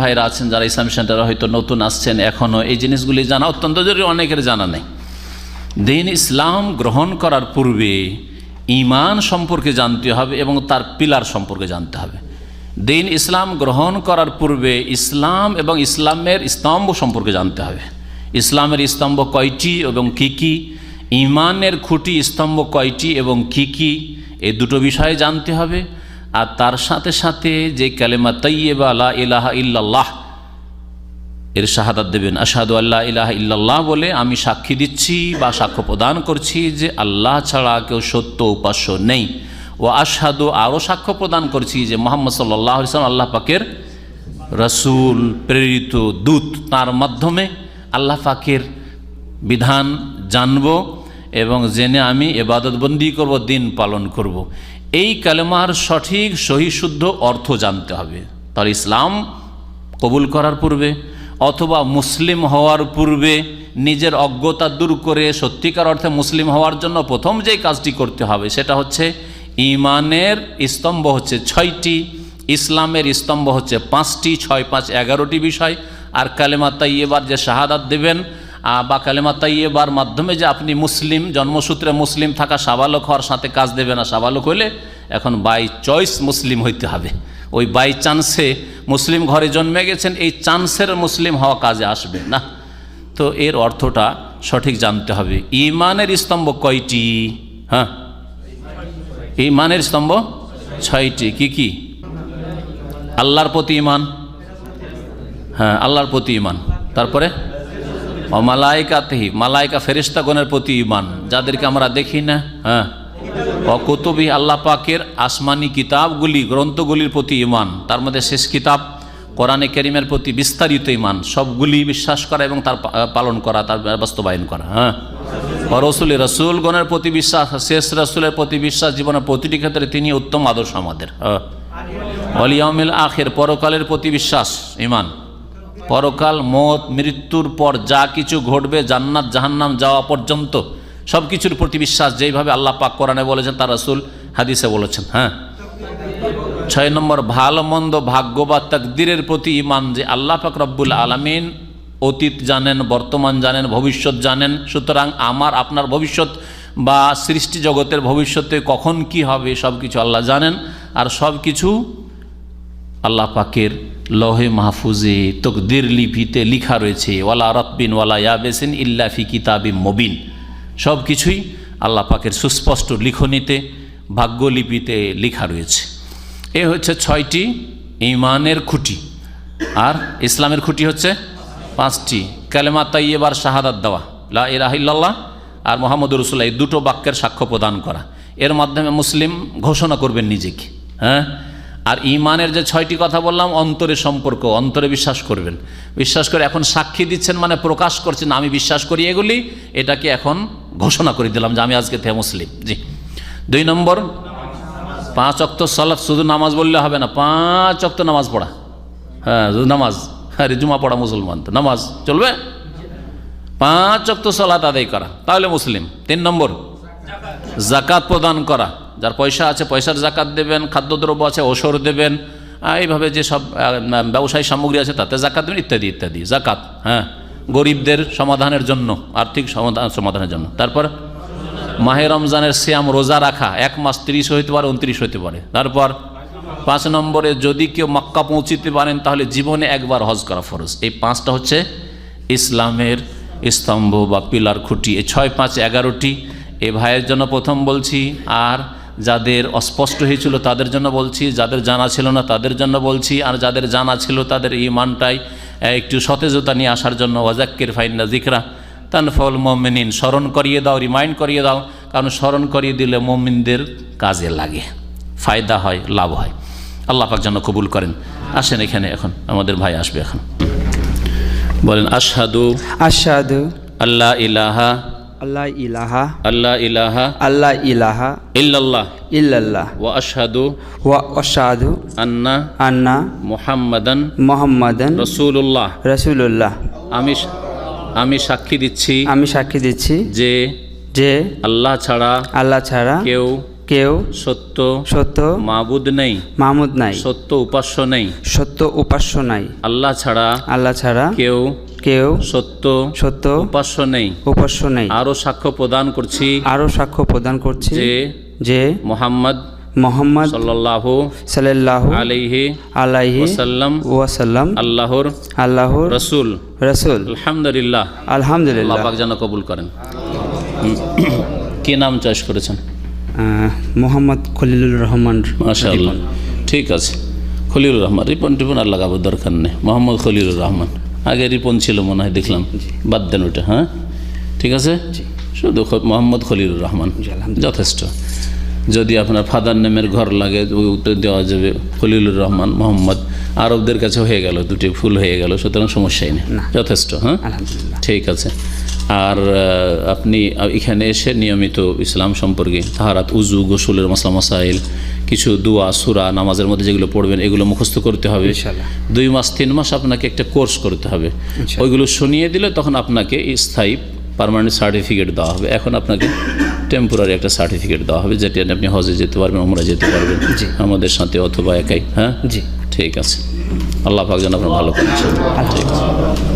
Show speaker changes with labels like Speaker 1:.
Speaker 1: ভাইরা আছেন যারা ইসলাম সেন্টারে হয়তো নতুন আসছেন এখনও এই জিনিসগুলি জানা অত্যন্ত জরুরি, অনেকের জানা নেই। দিন ইসলাম গ্রহণ করার পূর্বে ইমান সম্পর্কে জানতে হবে এবং তার পিলার সম্পর্কে জানতে হবে। দিন ইসলাম গ্রহণ করার পূর্বে ইসলাম এবং ইসলামের স্তম্ভ সম্পর্কে জানতে হবে। ইসলামের স্তম্ভ কয়টি এবং কি কি? ইমানের খুঁটি স্তম্ভ কয়টি এবং কি কি? এই দুটো বিষয়ে জানতে হবে। আর তার সাথে সাথে যে কালেমা তৈয়বা আলা ইলাহা ইল্লাল্লাহ, এর শাহাদাত দেবেন। আসাদু আল্লাহ ইলাহ ইল্লাল্লাহ বলে আমি সাক্ষী দিচ্ছি বা সাক্ষ্য প্রদান করছি যে আল্লাহ ছাড়া কেউ সত্য উপাস্য নেই। ও আসাদু আরও সাক্ষ্য প্রদান করছি যে মোহাম্মদ সাল্লাহ ইসলাম আল্লাহ পাকের রসুল, প্রেরিত দূত। তার মাধ্যমে আল্লাহ পাকের বিধান জানব এবং জেনে আমি এবাদতবন্দি করব, দিন পালন করব। এই কালেমার সঠিক, সহিশুদ্ধ অর্থ জানতে হবে। তাহলে ইসলাম কবুল করার পূর্বে অথবা মুসলিম হওয়ার পূর্বে নিজের অজ্ঞতা দূর করে সত্যিকার অর্থে মুসলিম হওয়ার জন্য প্রথম যেই কাজটি করতে হবে সেটা হচ্ছে ইমানের স্তম্ভ হচ্ছে ছয়টি, ইসলামের স্তম্ভ হচ্ছে পাঁচটি, ছয়, পাঁচ, এগারোটি বিষয়। আর কালেমা তাইয়েবার যে শাহাদাত দেবেন বা কালেমা তাইয়েবার মাধ্যমে যে আপনি মুসলিম, জন্মসূত্রে মুসলিম থাকা সাবালক হওয়ার সাথে কাজ দেবে না। সাবালক হলে এখন বাই চয়েস মুসলিম হইতে হবে। ওই বাই চান্সে মুসলিম ঘরে জন্মে গেছেন, এই চান্সের মুসলিম হওয়া কাজে আসবে না। তো এর অর্থটা সঠিক জানতে হবে। ইমানের স্তম্ভ কয়টি? হ্যাঁ? ইমানের স্তম্ভ ছয়টি। কি কি? আল্লাহর প্রতি ইমান। হ্যাঁ আল্লাহর প্রতি ইমান। তারপরে? মালাইকাতেহি, মালাইকা ফেরিস্তাগণের প্রতি ইমান যাদেরকে আমরা দেখি না হ্যাঁ? অকুতবি আল্লাহ পাকের আসমানি কিতাবগুলি, গ্রন্থগুলির প্রতি ইমান তার মধ্যে শেষ কিতাব কোরআনে কেরিমের প্রতি বিস্তারিত ইমান সবগুলি বিশ্বাস করা এবং তার পালন করা, তার বাস্তবায়ন করা হ্যাঁ? রসুল, রসুলগণের প্রতি বিশ্বাস, শেষ রসুলের প্রতি বিশ্বাস জীবনের প্রতিটি ক্ষেত্রে তিনি উত্তম আদর্শ আমাদের হ্যাঁ? অলিয়ামিল আখের, পরকালের প্রতি বিশ্বাস ইমান পরকাল, মত, মৃত্যুর পর যা কিছু ঘটবে, জান্নাত, জাহান্নাম যাওয়া পর্যন্ত সব কিছুর প্রতি বিশ্বাস যেইভাবে আল্লাহ পাক কোরআনে বলেছেন, তার রসুল হাদিসে বলেছেন হ্যাঁ? ছয় নম্বর, ভালো, মন্দ, ভাগ্য বা তাকদিরের প্রতি ইমান যে আল্লাহ পাক রব্বুল আলমিন অতীত জানেন, বর্তমান জানেন, ভবিষ্যৎ জানেন, সুতরাং আমার, আপনার ভবিষ্যৎ বা সৃষ্টি জগতের ভবিষ্যতে কখন কি হবে সব কিছু আল্লাহ জানেন, আর সব কিছু আল্লাহ পাকের লহে মাহফুজে তকদির লিপিতে লিখা রয়েছে, ওয়ালা রতবিন ওয়ালা ইয়াবেসিন ইল্লা ফি কিতাবিম মবিন। সব কিছুই আল্লাহ পাকের সুস্পষ্ট লিখনিতে, ভাগ্যলিপিতে লিখা রয়েছে। এ হচ্ছে ছয়টি ইমানের খুঁটি। আর ইসলামের খুঁটি হচ্ছে পাঁচটি। কালেমা তাইয়েবার শাহাদাত দেওয়া, লা ইলাহিল্লাহ আর মোহাম্মদ রসুল্লাহ এই দুটো বাক্যের সাক্ষ্য প্রদান করা। এর মাধ্যমে মুসলিম ঘোষণা করবেন নিজেকে হ্যাঁ? আর ইমানের যে ছয়টি কথা বললাম, অন্তরে সম্পর্ক, অন্তরে বিশ্বাস করবেন। বিশ্বাস করে এখন সাক্ষী দিচ্ছেন মানে প্রকাশ করছেন, আমি বিশ্বাস করি এগুলি, এটাকে এখন ঘোষণা করে দিলাম যে আমি আজকে থেকে মুসলিম। জি। দুই নম্বর, পাঁচ অক্ত সলাৎ শুধু নামাজ বললে হবে না, পাঁচ অক্ত নামাজ পড়া। হ্যাঁ শুধু নামাজ। আরে, জুমা পড়া মুসলমান তো, নামাজ চলবে? পাঁচ অক্ত সলাৎ আদায় করা, তাহলে মুসলিম। তিন নম্বর জাকাত প্রদান করা। যার পয়সা আছে, পয়সার জাকাত দেবেন, খাদ্যদ্রব্য আছে ওসর দেবেন এইভাবে যে সব ব্যবসায়ী সামগ্রী আছে, তাতে জাকাত দেবেন, ইত্যাদি ইত্যাদি, জাকাত হ্যাঁ গরিবদের সমাধানের জন্য, আর্থিক সমাধান, সমাধানের জন্য। তারপর মাহে রমজানের শ্যাম রোজা রাখা, এক মাস তিরিশ হইতে পারে, উনত্রিশ হইতে পারে। তারপর পাঁচ নম্বরে যদি কেউ মক্কা পৌঁছিতে পারেন, তাহলে জীবনে একবার হজ করা ফরজ। এই পাঁচটা হচ্ছে ইসলামের স্তম্ভ বা পিলার খুঁটি। এই ছয়, পাঁচ, এগারোটি। এ ভাইয়ের জন্য প্রথম বলছি, আর যাদের অস্পষ্ট হয়েছিল তাদের জন্য বলছি যাদের জানা ছিল না তাদের জন্য বলছি আর যাদের জানা ছিল তাদের ইমানটাই একটু সতেজতা নিয়ে আসার জন্য ওয়াজাক্কির ফাইন্না জিকরা তানফল মমিনিন স্মরণ করিয়ে দাও রিমাইন্ড করিয়ে দাও কারণ স্মরণ করিয়ে দিলে মমিনদের কাজে লাগে ফায়দা হয় লাভ হয়। আল্লাহ পাক যেন কবুল করেন। আসেন এখানে এখন আমাদের ভাই আসবে এখন। বলেন আশহাদু
Speaker 2: আশহাদু
Speaker 1: আল্লাহ ইলাহা
Speaker 2: আল্লাহ ইলাহা
Speaker 1: আল্লাহ ইলাহা
Speaker 2: আল্লাহ ইলাহা
Speaker 1: ইল্লাল্লাহ।
Speaker 2: ইল্লাল্লাহ।
Speaker 1: ওয়া আশহাদু
Speaker 2: ওয়া আশহাদু
Speaker 1: আন্না
Speaker 2: আন্না
Speaker 1: মুহাম্মাদান
Speaker 2: মুহাম্মাদান
Speaker 1: রসুল্লাহ
Speaker 2: রাসূলুল্লাহ।
Speaker 1: আমি আমি সাক্ষী দিচ্ছি
Speaker 2: আমি সাক্ষী দিচ্ছি
Speaker 1: যে
Speaker 2: যে
Speaker 1: আল্লাহ ছাড়া
Speaker 2: আল্লাহ ছাড়া
Speaker 1: কেউ
Speaker 2: কেউ
Speaker 1: সত্য
Speaker 2: সত্য
Speaker 1: মাবুদ নেই
Speaker 2: মাহমুদ নাই।
Speaker 1: সত্য উপাস্য নেই।
Speaker 2: সত্য উপাস্য নাই।
Speaker 1: আল্লাহ ছাড়া
Speaker 2: আল্লাহ ছাড়া
Speaker 1: কেউ
Speaker 2: কেউ
Speaker 1: সত্য
Speaker 2: সত্য
Speaker 1: উপাস্য নেই।
Speaker 2: উপাস্য নেই।
Speaker 1: আরও সাক্ষ্য প্রদান করছি
Speaker 2: আরও সাক্ষ্য প্রদান করছি
Speaker 1: যে
Speaker 2: যে
Speaker 1: মোহাম্মদ
Speaker 2: মোহাম্মদ
Speaker 1: সাল্লাল্লাহু
Speaker 2: সাল্লাল্লাহু
Speaker 1: আলাইহি
Speaker 2: আলাইহি
Speaker 1: ওয়াসাল্লাম
Speaker 2: ওয়াসাল্লাম
Speaker 1: আল্লাহর
Speaker 2: আল্লাহর
Speaker 1: রসুল।
Speaker 2: রসুল।
Speaker 1: আলহামদুলিল্লাহ। আল্লাহ
Speaker 2: আলহামদুলিল্লাহ
Speaker 1: পাক যেন কবুল করেন। কি নাম চয়েস করেছেন?
Speaker 2: মোহাম্মদ খলিলুর রহমান
Speaker 1: মাশাআল্লাহ। ঠিক আছে। খলিলুর রহমান রিপন টিপন আর লাগাবো দরকার নেই। মোহাম্মদ খলিলুর রহমান। আগে রিপন ছিল মনে হয় দেখলাম। বাদ দেন ওটা হ্যাঁ? ঠিক আছে? শুধু মোহাম্মদ খলিলুর রহমান। যথেষ্ট। যদি আপনার ফাদার নেমের ঘর লাগে ওটা দেওয়া যাবে খলিলুর রহমান মোহাম্মদ। আরবদের কাছে হয়ে গেল দুটি ফুল হয়ে গেল সুতরাং সমস্যাই নেই। যথেষ্ট হ্যাঁ? ঠিক আছে। আর আপনি এখানে এসে নিয়মিত ইসলাম সম্পর্কে তাহারাত উজু গোসলের মশলা মশাইল কিছু দুয়া সুরা নামাজের মধ্যে যেগুলো পড়বেন এগুলো মুখস্থ করতে হবে। দুই মাস তিন মাস আপনাকে একটা কোর্স করতে হবে। ওইগুলো শুনিয়ে দিলে তখন আপনাকে স্থায়ী পার্মানেন্ট সার্টিফিকেট দেওয়া হবে। এখন আপনাকে টেম্পোরারি একটা সার্টিফিকেট দেওয়া হবে যেটি আপনি হজে যেতে পারবেন আমরা যেতে পারবেন আমাদের সাথে অথবা একাই হ্যাঁ?
Speaker 2: জি।
Speaker 1: ঠিক আছে। আল্লাহ পাক যেন আপনার ভালো করেন। ঠিক আছে।